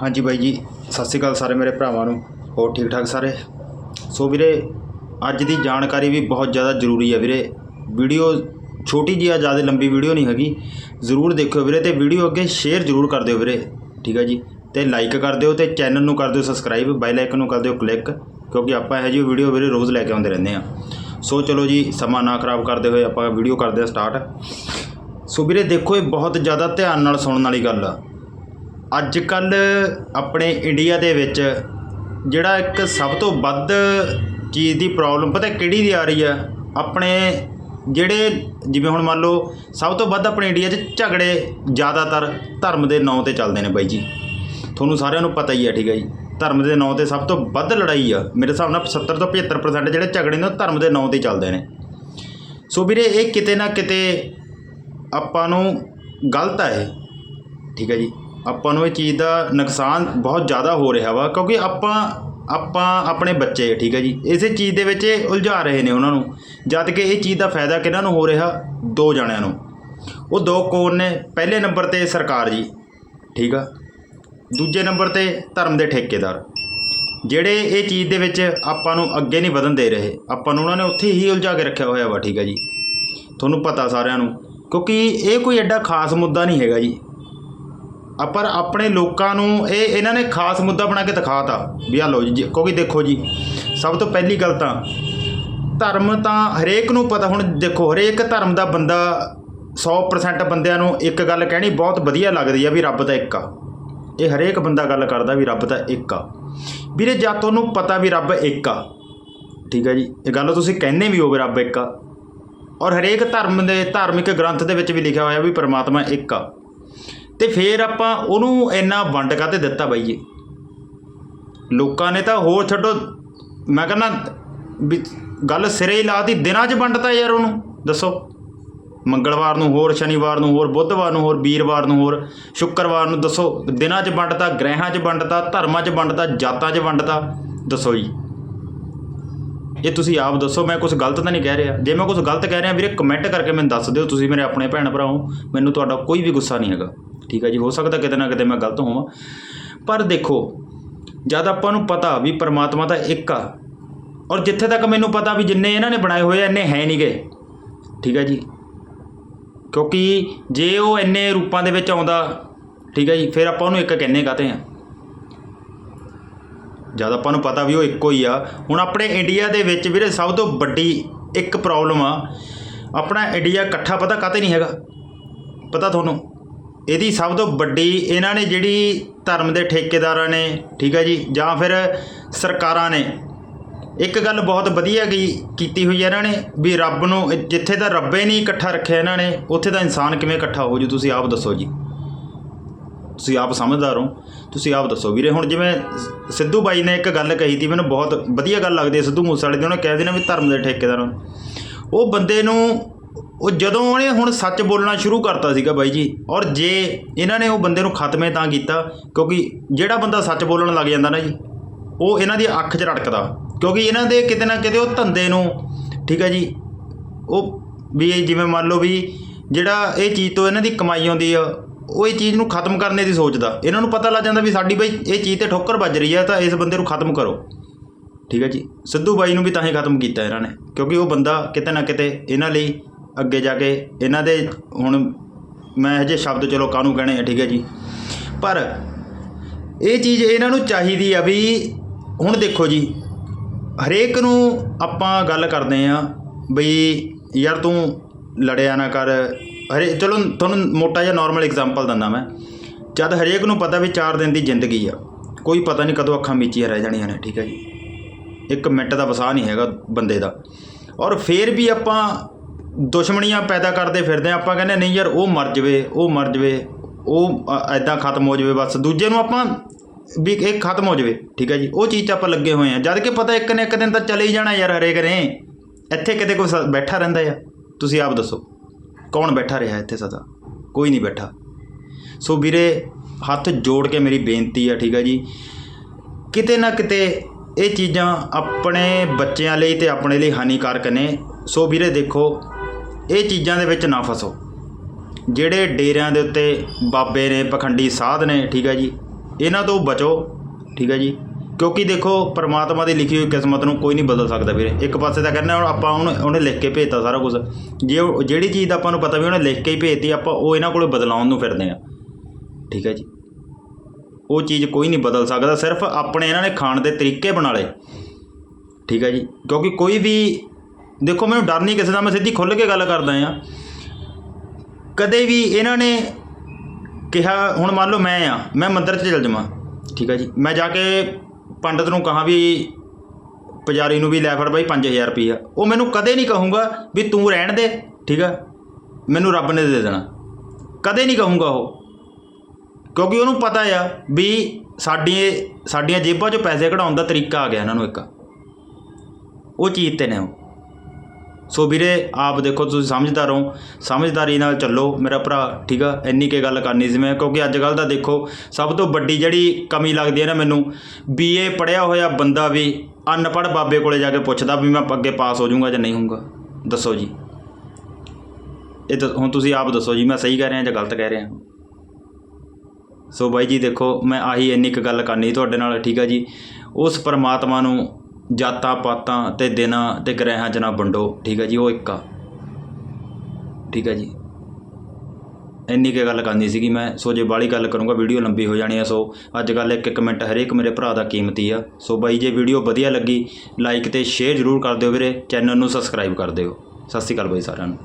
ਹਾਂਜੀ ਬਾਈ ਜੀ, ਸਤਿ ਸ਼੍ਰੀ ਅਕਾਲ ਸਾਰੇ ਮੇਰੇ ਭਰਾਵਾਂ ਨੂੰ, ਹੋਰ ਠੀਕ ਠਾਕ ਸਾਰੇ? ਸੋ ਵੀਰੇ, ਅੱਜ ਦੀ ਜਾਣਕਾਰੀ ਵੀ ਬਹੁਤ ਜ਼ਿਆਦਾ ਜ਼ਰੂਰੀ ਹੈ ਵੀਰੇ। ਵੀਡੀਓ ਛੋਟੀ ਜਿਹੀ ਆ, ਜ਼ਿਆਦਾ ਲੰਬੀ ਵੀਡੀਓ ਨਹੀਂ ਹੈਗੀ। ਜ਼ਰੂਰ ਦੇਖਿਓ ਵੀਰੇ ਤੇ ਵੀਡੀਓ ਅੱਗੇ ਸ਼ੇਅਰ ਜ਼ਰੂਰ ਕਰ ਦਿਓ ਵੀਰੇ, ਠੀਕ ਹੈ ਜੀ? ਤੇ ਲਾਈਕ ਕਰ ਦਿਓ ਤੇ ਚੈਨਲ ਨੂੰ ਕਰ ਦਿਓ ਸਬਸਕ੍ਰਾਈਬ ਬੈਲ ਆਈਕਨ ਨੂੰ ਕਰ ਦਿਓ ਕਲਿੱਕ ਕਿਉਂਕਿ ਆਪਾਂ ਇਹੋ ਜਿਹੀ ਵੀਡੀਓ ਵੀਰੇ ਰੋਜ਼ ਲੈ ਕੇ ਆਉਂਦੇ ਰਹਿੰਦੇ ਆ। ਸੋ ਚਲੋ ਜੀ, ਸਮਾਂ ਨਾ ਖਰਾਬ ਕਰਦੇ ਹੋਏ ਆਪਾਂ ਵੀਡੀਓ ਕਰਦੇ ਆ ਸਟਾਰਟ ਸੋ ਵੀਰੇ ਦੇਖੋ ਇਹ ਬਹੁਤ ਜ਼ਿਆਦਾ ਧਿਆਨ ਨਾਲ ਸੁਣਨ ਵਾਲੀ ਗੱਲ ਆ। ਅੱਜ ਕੱਲ੍ਹ ਆਪਣੇ ਇੰਡੀਆ ਦੇ ਵਿੱਚ ਜਿਹੜਾ ਇੱਕ ਸਭ ਤੋਂ ਵੱਧ ਚੀਜ਼ ਦੀ ਪ੍ਰੋਬਲਮ ਪਤਾ ਕਿਹੜੀ ਦੀ ਆ ਰਹੀ ਆ? ਆਪਣੇ ਜਿਹੜੇ, ਜਿਵੇਂ ਹੁਣ ਮੰਨ ਲਓ, ਸਭ ਤੋਂ ਵੱਧ ਆਪਣੇ ਇੰਡੀਆ 'ਚ ਝਗੜੇ ਜ਼ਿਆਦਾਤਰ ਧਰਮ ਦੇ ਨਾਂ ਤੇ ਚੱਲਦੇ ਨੇ ਬਾਈ ਜੀ। ਤੁਹਾਨੂੰ ਸਾਰਿਆਂ ਨੂੰ ਪਤਾ ਹੀ ਆ, ਠੀਕ ਹੈ ਜੀ। ਧਰਮ ਦੇ ਨਾਂ ਤੇ ਸਭ ਤੋਂ ਵੱਧ ਲੜਾਈ ਆ, ਮੇਰੇ ਹਿਸਾਬ ਨਾਲ 70 ਤੋਂ 75% ਜਿਹੜੇ ਝਗੜੇ ਨੇ ਉਹ ਧਰਮ ਦੇ ਨਾਂ ਤੇ ਚੱਲਦੇ ਨੇ। ਸੋ ਵੀਰੇ, ਇਹ ਕਿਤੇ ਨਾ ਕਿਤੇ ਆਪਾਂ ਨੂੰ ਗਲਤ ਆ ਇਹ, ਠੀਕ ਹੈ ਜੀ। ਆਪਾਂ ਨੂੰ ਇਹ ਚੀਜ਼ ਦਾ ਨੁਕਸਾਨ ਬਹੁਤ ਜ਼ਿਆਦਾ ਹੋ ਰਿਹਾ ਵਾ, ਕਿਉਂਕਿ ਆਪਾਂ ਆਪਾਂ ਆਪਣੇ ਬੱਚੇ ਠੀਕ ਹੈ ਜੀ। ਇਸੇ ਚੀਜ਼ ਦੇ ਵਿੱਚ ਇਹ ਉਲਝਾ ਰਹੇ ਨੇ ਉਹਨਾਂ ਨੂੰ। ਜਦ ਕਿ ਇਹ ਚੀਜ਼ ਦਾ ਫਾਇਦਾ ਕਿਹਨਾਂ ਨੂੰ ਹੋ ਰਿਹਾ? ਦੋ ਜਣਿਆਂ ਨੂੰ। ਉਹ ਦੋ ਕੌਣ ਨੇ, ਪਹਿਲੇ ਨੰਬਰ ਤੇ ਸਰਕਾਰ ਜੀ, ਠੀਕ ਆ। ਦੂਜੇ ਨੰਬਰ ਤੇ ਧਰਮ ਦੇ ਠੇਕੇਦਾਰ। ਜਿਹੜੇ ਇਹ ਚੀਜ਼ ਦੇ ਵਿੱਚ ਆਪਾਂ ਨੂੰ ਅੱਗੇ ਨਹੀਂ ਵਧਣ ਦੇ ਰਹੇ, ਆਪਾਂ ਨੂੰ ਉਹਨਾਂ ਨੇ ਉੱਥੇ ਹੀ ਉਲਝਾ ਕੇ ਰੱਖਿਆ ਹੋਇਆ ਵਾ, ਠੀਕ ਹੈ ਜੀ। ਤੁਹਾਨੂੰ ਪਤਾ ਸਾਰਿਆਂ ਨੂੰ, ਕਿਉਂਕਿ ਇਹ ਕੋਈ ਐਡਾ ਖਾਸ ਮੁੱਦਾ ਨਹੀਂ ਹੈਗਾ ਜੀ। ਆ ਪਰ ਆਪਣੇ ਲੋਕਾਂ ਨੂੰ ਇਹ ਇਹਨਾਂ ਨੇ ਖਾਸ ਮੁੱਦਾ ਬਣਾ ਕੇ ਦਿਖਾਤਾ ਵੀ ਆ ਲਓ ਜੀ ਕਿਉਂਕਿ ਦੇਖੋ ਜੀ, ਸਭ ਤੋਂ ਪਹਿਲੀ ਗੱਲ ਤਾਂ ਧਰਮ ਤਾਂ ਹਰੇਕ ਨੂੰ ਪਤਾ, ਹੁਣ ਦੇਖੋ ਹਰੇਕ ਧਰਮ ਦਾ ਬੰਦਾ 100% ਬੰਦਿਆਂ ਨੂੰ ਇੱਕ ਗੱਲ ਕਹਿਣੀ ਬਹੁਤ ਵਧੀਆ ਲੱਗਦੀ ਆ ਵੀ ਰੱਬ ਤਾਂ ਇੱਕ ਆ। ਇਹ ਹਰੇਕ ਬੰਦਾ ਗੱਲ ਕਰਦਾ ਵੀ ਰੱਬ ਤਾਂ ਇੱਕ ਆ। ਵੀਰੇ ਜਦ ਤੁਹਾਨੂੰ ਪਤਾ ਵੀ ਰੱਬ ਇੱਕ ਆ। ਠੀਕ ਹੈ ਜੀ, ਇਹ ਗੱਲ ਤੁਸੀਂ ਕਹਿੰਦੇ ਵੀ ਹੋ ਵੀ ਰੱਬ ਇੱਕ ਆ। ਔਰ ਹਰੇਕ ਧਰਮ ਦੇ ਧਾਰਮਿਕ ਗ੍ਰੰਥ ਦੇ ਵਿੱਚ ਵੀ ਲਿਖਿਆ ਹੋਇਆ ਵੀ ਪਰਮਾਤਮਾ ਇੱਕ ਆ। ਤੇ ਫੇਰ ਆਪਾਂ ਉਹਨੂੰ ਇੰਨਾ ਵੰਡ ਕਾਤੇ ਦਿੱਤਾ ਬਾਈ ਜੀ? ਲੋਕਾਂ ਨੇ ਤਾਂ ਹੋਰ ਛੱਡੋ, ਮੈਂ ਕਹਿੰਦਾ ਵੀ ਗੱਲ ਸਿਰੇ ਹੀ ਲਾਤੀ ਦਿਨਾਂ 'ਚ ਵੰਡਤਾ ਯਾਰ ਉਹਨੂੰ, ਦੱਸੋ। ਮੰਗਲਵਾਰ ਨੂੰ ਹੋਰ, ਸ਼ਨੀਵਾਰ ਨੂੰ ਹੋਰ, ਬੁੱਧਵਾਰ ਨੂੰ ਹੋਰ, ਵੀਰਵਾਰ ਨੂੰ ਹੋਰ, ਸ਼ੁੱਕਰਵਾਰ ਨੂੰ ਦੱਸੋ, ਦਿਨਾਂ 'ਚ ਵੰਡਤਾ, ਗ੍ਰਹਿਆਂ 'ਚ ਵੰਡਤਾ, ਧਰਮਾਂ 'ਚ ਵੰਡਤਾ, ਜਾਤਾਂ 'ਚ ਵੰਡਤਾ, ਦੱਸੋ ਜੀ। ਇਹ ਤੁਸੀਂ ਆਪ ਦੱਸੋ, ਮੈਂ ਕੁਝ ਗਲਤ ਤਾਂ ਨਹੀਂ ਕਹਿ ਰਿਹਾ। ਜੇ ਮੈਂ ਕੁਝ ਗਲਤ ਕਹਿ ਰਿਹਾ, ਵੀਰੇ ਕਮੈਂਟ ਕਰਕੇ ਮੈਨੂੰ ਦੱਸ ਦਿਓ, ਤੁਸੀਂ ਮੇਰੇ ਆਪਣੇ ਭੈਣ ਭਰਾ ਹੋ ਮੈਨੂੰ ਤੁਹਾਡਾ ਕੋਈ ਵੀ ਗੁੱਸਾ ਨਹੀਂ ਹੈਗਾ। ਠੀਕ ਹੈ ਜੀ, ਹੋ ਸਕਦਾ ਕਿਤੇ ਨਾ ਕਿਤੇ ਮੈਂ ਗਲਤ ਹੋਵਾਂ। ਪਰ ਦੇਖੋ, ਜਦ ਆਪਾਂ ਨੂੰ ਪਤਾ ਵੀ ਪਰਮਾਤਮਾ ਤਾਂ ਇੱਕ ਆ, ਔਰ ਜਿੱਥੇ ਤੱਕ ਮੈਨੂੰ ਪਤਾ ਵੀ ਜਿੰਨੇ ਇਹਨਾਂ ਨੇ ਬਣਾਏ ਹੋਏ ਆ, ਇੰਨੇ ਹੈ ਨਹੀਂ ਗਏ ਠੀਕ ਹੈ ਜੀ। ਕਿਉਂਕਿ ਜੇ ਉਹ ਇੰਨੇ ਰੂਪਾਂ ਦੇ ਵਿੱਚ ਆਉਂਦਾ, ਠੀਕ ਹੈ ਜੀ, ਫਿਰ ਆਪਾਂ ਉਹਨੂੰ ਇੱਕ ਕਹਿੰਨੇ ਕਾਤੇ ਆ? ਜਦ ਆਪਾਂ ਨੂੰ ਪਤਾ ਵੀ ਉਹ ਇੱਕੋ ਹੀ ਆ, ਹੁਣ ਆਪਣੇ ਇੰਡੀਆ ਦੇ ਵਿੱਚ ਵੀਰੇ ਸਭ ਤੋਂ ਵੱਡੀ ਇੱਕ ਪ੍ਰੋਬਲਮ ਆ, ਆਪਣਾ ਇੰਡੀਆ ਇਕੱਠਾ ਪਤਾ ਕਾਤੇ ਨਹੀਂ ਹੈਗਾ? ਪਤਾ ਤੁਹਾਨੂੰ? ਇਹਦੀ ਸਭ ਤੋਂ ਵੱਡੀ ਇਹਨਾਂ ਨੇ ਜਿਹੜੀ ਧਰਮ ਦੇ ਠੇਕੇਦਾਰਾਂ ਨੇ, ਠੀਕ ਹੈ ਜੀ, ਜਾਂ ਫਿਰ ਸਰਕਾਰਾਂ ਨੇ, ਇੱਕ ਗੱਲ ਬਹੁਤ ਵਧੀਆ ਕੀ ਕੀਤੀ ਹੋਈ ਹੈ ਇਹਨਾਂ ਨੇ ਵੀ ਰੱਬ ਨੂੰ ਜਿੱਥੇ ਤਾਂ ਰੱਬੇ ਨਹੀਂ ਇਕੱਠਾ ਰੱਖਿਆ ਇਹਨਾਂ ਨੇ, ਉੱਥੇ ਤਾਂ ਇਨਸਾਨ ਕਿਵੇਂ ਇਕੱਠਾ ਹੋ ਜੂ, ਤੁਸੀਂ ਆਪ ਦੱਸੋ ਜੀ ਤੁਸੀਂ ਆਪ ਸਮਝਦਾਰ ਹੋ, ਤੁਸੀਂ ਆਪ ਦੱਸੋ ਵੀਰੇ ਹੁਣ ਜਿਵੇਂ ਸਿੱਧੂ ਬਾਈ ਨੇ ਇੱਕ ਗੱਲ ਕਹੀ ਤੀ, ਮੈਨੂੰ ਬਹੁਤ ਵਧੀਆ ਗੱਲ ਲੱਗਦੀ ਹੈ ਸਿੱਧੂ ਮੂਸੇਵਾਲੇ ਦੀ, ਉਹਨੇ ਕਹਿ ਦੇਣਾ ਵੀ ਧਰਮ ਦੇ ਠੇਕੇਦਾਰ ਨੂੰ। ਉਹ ਬੰਦੇ ਨੂੰ ਉਹ ਜਦੋਂ ਉਹਨੇ ਹੁਣ ਸੱਚ ਬੋਲਣਾ ਸ਼ੁਰੂ ਕਰਤਾ ਸੀਗਾ ਬਾਈ ਜੀ, ਔਰ ਜੇ ਇਹਨਾਂ ਨੇ ਉਹ ਬੰਦੇ ਨੂੰ ਖਤਮੇ ਤਾਂ ਕੀਤਾ, ਕਿਉਂਕਿ ਜਿਹੜਾ ਬੰਦਾ ਸੱਚ ਬੋਲਣ ਲੱਗ ਜਾਂਦਾ ਨਾ ਜੀ, ਉਹ ਇਹਨਾਂ ਦੀ ਅੱਖ 'ਚ ਰੜਕਦਾ, ਕਿਉਂਕਿ ਇਹਨਾਂ ਦੇ ਕਿਤੇ ਨਾ ਕਿਤੇ ਉਹ ਧੰਦੇ ਨੂੰ, ਠੀਕ ਹੈ ਜੀ, ਉਹ ਵੀ ਜਿਵੇਂ ਮੰਨ ਲਓ ਵੀ ਜਿਹੜਾ ਇਹ ਚੀਜ਼ ਤੋਂ ਇਹਨਾਂ ਦੀ ਕਮਾਈ ਆਉਂਦੀ ਆ, ਉਹ ਇਹ ਚੀਜ਼ ਨੂੰ ਖਤਮ ਕਰਨੇ ਦੀ ਸੋਚਦਾ। ਇਹਨਾਂ ਨੂੰ ਪਤਾ ਲੱਗ ਜਾਂਦਾ ਵੀ ਸਾਡੀ ਬਈ ਇਹ ਚੀਜ਼ ਤੇ ਠੋਕਰ ਵੱਜ ਰਹੀ ਆ, ਤਾਂ ਇਸ ਬੰਦੇ ਨੂੰ ਖਤਮ ਕਰੋ। ਠੀਕ ਹੈ ਜੀ, ਸਿੱਧੂ ਬਾਈ ਨੂੰ ਵੀ ਤਾਂ ਹੀ ਖਤਮ ਕੀਤਾ ਇਹਨਾਂ ਨੇ, ਕਿਉਂਕਿ ਉਹ ਬੰਦਾ ਕਿਤੇ ਨਾ ਕਿਤੇ ਇਹਨਾਂ ਲਈ ਅੱਗੇ ਜਾ ਕੇ। ਇਹਨਾਂ ਦੇ ਹੁਣ ਮੈਂ ਹਜੇ ਸ਼ਬਦ ਚਲੋ ਕਾਹਨੂੰ ਕਹਿਣੇ ਆ, ਠੀਕ ਹੈ ਜੀ। ਪਰ ਇਹ ਚੀਜ਼ ਇਹਨਾਂ ਨੂੰ ਚਾਹੀਦੀ ਆ ਵੀ ਹੁਣ ਦੇਖੋ ਜੀ, ਹਰੇਕ ਨੂੰ ਆਪਾਂ ਗੱਲ ਕਰਦੇ ਆ ਬਈ ਯਾਰ ਤੂੰ ਲੜਿਆ ਨਾ ਕਰ। ਹਰੇ ਚਲੋ ਤੁਹਾਨੂੰ ਮੋਟਾ ਜਿਹਾ ਨਾਰਮਲ ਐਗਜ਼ਾਮਪਲ ਦਿੰਦਾ ਮੈਂ। ਜਦ ਹਰੇਕ ਨੂੰ ਪਤਾ ਵੀ 4 ਦਿਨ ਦੀ ਜ਼ਿੰਦਗੀ ਆ, ਕੋਈ ਪਤਾ ਨਹੀਂ ਕਦੋਂ ਅੱਖਾਂ ਮੀਚੀਆਂ ਰਹਿ ਜਾਣੀਆਂ ਨੇ, ਠੀਕ ਹੈ ਜੀ। ਇੱਕ ਮਿੰਟ ਦਾ ਵਸਾ ਨਹੀਂ ਹੈਗਾ ਬੰਦੇ ਦਾ। ਔਰ ਫੇਰ ਵੀ ਆਪਾਂ ਦੁਸ਼ਮਣੀਆਂ ਪੈਦਾ ਕਰਦੇ ਫਿਰਦੇ ਹਾਂ ਆਪਾਂ ਕਹਿੰਦੇ ਨਹੀਂ ਯਾਰ, ਉਹ ਮਰ ਜਵੇ, ਉਹ ਮਰ ਜਵੇ, ਉਹ ਐਦਾਂ ਖਤਮ ਹੋ ਜਵੇ ਬਸ। ਦੂਜੇ ਨੂੰ ਆਪਾਂ ਵੀ ਇਹ ਖਤਮ ਹੋ ਜਵੇ, ਠੀਕ ਹੈ ਜੀ? ਉਹ ਚੀਜ਼ 'ਚ ਆਪਾਂ ਲੱਗੇ ਹੋਏ ਆ ਜਦ ਕਿ ਪਤਾ ਇੱਕ ਨੇ ਇੱਕ ਦਿਨ ਤਾਂ ਚਲੇ ਹੀ ਜਾਣਾ ਯਾਰ ਹਰੇਕ ਨੇ। ਇੱਥੇ ਕਿਤੇ ਕੋਈ ਸ- ਬੈਠਾ ਰਹਿੰਦਾ ਆ ਤੁਸੀਂ ਆਪ ਦੱਸੋ, ਕੌਣ ਬੈਠਾ ਰਿਹਾ ਇੱਥੇ ਸਦਾ? ਕੋਈ ਨਹੀਂ ਬੈਠਾ। ਸੋ ਵੀਰੇ, ਹੱਥ ਜੋੜ ਕੇ ਮੇਰੀ ਬੇਨਤੀ ਆ, ਠੀਕ ਹੈ ਜੀ? ਕਿਤੇ ਨਾ ਕਿਤੇ ਇਹ ਚੀਜ਼ਾਂ ਆਪਣੇ ਬੱਚਿਆਂ ਲਈ ਤੇ ਆਪਣੇ ਲਈ ਹਾਨੀਕਾਰਕ ਨੇ। ਸੋ ਵੀਰੇ ਦੇਖੋ ਇਹ ਚੀਜ਼ਾਂ ਦੇ ਵਿੱਚ ਨਾ ਫਸੋ। ਜਿਹੜੇ ਡੇਰਿਆਂ ਦੇ ਉੱਤੇ ਬਾਬੇ ਨੇ, ਪਖੰਡੀ ਸਾਧ ਨੇ, ਠੀਕ ਹੈ ਜੀ, ਇਹਨਾਂ ਤੋਂ ਬਚੋ, ਠੀਕ ਹੈ ਜੀ। ਕਿਉਂਕਿ ਦੇਖੋ, ਪਰਮਾਤਮਾ ਦੀ ਲਿਖੀ ਹੋਈ ਕਿਸਮਤ ਨੂੰ ਕੋਈ ਨਹੀਂ ਬਦਲ ਸਕਦਾ ਵੀਰੇ। ਇੱਕ ਪਾਸੇ ਤਾਂ ਕਹਿੰਦਾ ਹੁਣ ਆਪਾਂ ਉਹਨੇ ਉਹਨੇ ਲਿਖ ਕੇ ਭੇਜਤਾ ਸਾਰਾ ਕੁਝ ਜੇ ਉਹ- ਜਿਹੜੀ ਚੀਜ਼ ਦਾ ਆਪਾਂ ਨੂੰ ਪਤਾ ਵੀ ਉਹਨੇ ਲਿਖ ਕੇ ਹੀ ਭੇਜਤੀ, ਆਪਾਂ ਉਹ ਇਹਨਾਂ ਕੋਲੇ ਬਦਲਾਉਣ ਨੂੰ ਫਿਰਦੇ ਆ। ਠੀਕ ਹੈ ਜੀ। ਉਹ ਚੀਜ਼ ਕੋਈ ਨਹੀਂ ਬਦਲ ਸਕਦਾ, ਸਿਰਫ ਆਪਣੇ ਇਹਨਾਂ ਨੇ ਖਾਣ ਦੇ ਤਰੀਕੇ ਬਣਾ ਲਏ। ਠੀਕ ਹੈ ਜੀ। ਕਿਉਂਕਿ ਕੋਈ ਵੀ ਦੇਖੋ, ਮੈਨੂੰ ਡਰ ਨਹੀਂ ਕਿਸੇ ਦਾ, ਮੈਂ ਸਿੱਧੀ ਖੁੱਲ੍ਹ ਕੇ ਗੱਲ ਕਰਦਾ ਆ ਕਦੇ ਵੀ ਇਹਨਾਂ ਨੇ ਕਿਹਾ, ਹੁਣ ਮੰਨ ਲਓ ਮੈਂ ਆ, ਮੈਂ ਮੰਦਿਰ 'ਚ ਚਲ ਜਾਵਾਂ, ਠੀਕ ਆ ਜੀ। ਮੈਂ ਜਾ ਕੇ ਪੰਡਤ ਨੂੰ ਕਹਾਂ ਵੀ, ਪੁਜਾਰੀ ਨੂੰ ਵੀ ਲੈ ਫੜ ਬਾਈ 5000 ਰੁਪਈਆ। ਉਹ ਮੈਨੂੰ ਕਦੇ ਨਹੀਂ ਕਹੂੰਗਾ ਵੀ ਤੂੰ ਰਹਿਣ ਦੇ, ਠੀਕ ਆ। ਮੈਨੂੰ ਰੱਬ ਨੇ ਦੇ ਦੇਣਾ। ਕਦੇ ਨਹੀਂ ਕਹੂੰਗਾ ਉਹ। ਕਿਉਂਕਿ ਉਹਨੂੰ ਪਤਾ ਆ ਵੀ ਸਾਡੀਆਂ ਸਾਡੀਆਂ ਜੇਬਾਂ 'ਚੋਂ ਪੈਸੇ ਕਢਾਉਣ ਦਾ ਤਰੀਕਾ ਆ ਗਿਆ ਇਹਨਾਂ ਨੂੰ ਇੱਕ। ਉਹ ਚੀਜ਼ ਤੇ ਨੇ ਉਹ। ਸੋ ਵੀਰੇ, ਆਪ ਦੇਖੋ, ਤੁਸੀਂ ਸਮਝਦਾਰ ਹੋ। ਸਮਝਦਾਰੀ ਨਾਲ ਚੱਲੋ, ਮੇਰਾ ਭਰਾ, ਠੀਕ ਆ? ਇੰਨੀ ਕੇ ਗੱਲ ਕਰਨੀ ਸੀ ਮੈਂ, ਕਿਉਂਕਿ ਅੱਜ ਕੱਲ ਦਾ ਦੇਖੋ, ਸਭ ਤੋਂ ਵੱਡੀ ਜਿਹੜੀ ਕਮੀ ਲੱਗਦੀ ਹੈ ਨਾ ਮੈਨੂੰ ਬੀਏ ਪੜਿਆ ਹੋਇਆ ਬੰਦਾ ਵੀ ਅਨਪੜ੍ਹ ਬਾਬੇ ਕੋਲੇ ਜਾ ਕੇ ਪੁੱਛਦਾ ਵੀ ਮੈਂ ਅੱਗੇ ਪਾਸ ਹੋ ਜਾਊਂਗਾ ਜਾਂ ਨਹੀਂ ਹੋਊਂਗਾ। ਦੱਸੋ ਜੀ। ਇਹ ਤਾਂ ਹੁਣ ਤੁਸੀਂ ਆਪ ਦੱਸੋ ਜੀ, ਮੈਂ ਸਹੀ ਕਹਿ ਰਿਹਾ ਜਾਂ ਗਲਤ ਕਹਿ ਰਿਹਾ? ਸੋ ਬਾਈ ਜੀ ਦੇਖੋ, ਮੈਂ ਆਹੀ ਇੰਨੀ ਕੁ ਗੱਲ ਕਰਨੀ ਤੁਹਾਡੇ ਨਾਲ, ਠੀਕ ਆ ਜੀ। ਉਸ ਪਰਮਾਤਮਾ ਨੂੰ ਜਾਤਾਂ ਪਾਤਾਂ ਤੇ ਦਿਨਾਂ ਤੇ ਗ੍ਰਹਿਆਂ 'ਚ ਨਾ ਵੰਡੋ। ਠੀਕ ਹੈ ਜੀ, ਉਹ ਇੱਕ ਆ। ਠੀਕ ਹੈ ਜੀ। ਇੰਨੀ ਕੁ ਗੱਲ ਕਰਨੀ ਸੀਗੀ ਮੈਂ। ਸੋ ਜੇ ਬਾਹਲੀ ਗੱਲ ਕਰੂੰਗਾ, ਵੀਡੀਓ ਲੰਬੀ ਹੋ ਜਾਣੀ ਆ। ਸੋ ਅੱਜ ਕੱਲ੍ਹ ਇੱਕ ਇੱਕ ਮਿੰਟ ਹਰੇਕ ਮੇਰੇ ਭਰਾ ਦਾ ਕੀਮਤੀ ਆ। ਸੋ ਬਾਈ, ਜੇ ਵੀਡੀਓ ਵਧੀਆ ਲੱਗੀ, ਲਾਈਕ ਤੇ ਸ਼ੇਅਰ ਜ਼ਰੂਰ ਕਰ ਦਿਓ ਵੀਰੇ। ਚੈਨਲ ਨੂੰ ਸਬਸਕ੍ਰਾਈਬ ਕਰ ਦਿਓ। ਸਤਿ ਸ਼੍ਰੀ ਅਕਾਲ ਬਾਈ ਸਾਰਿਆਂ ਨੂੰ।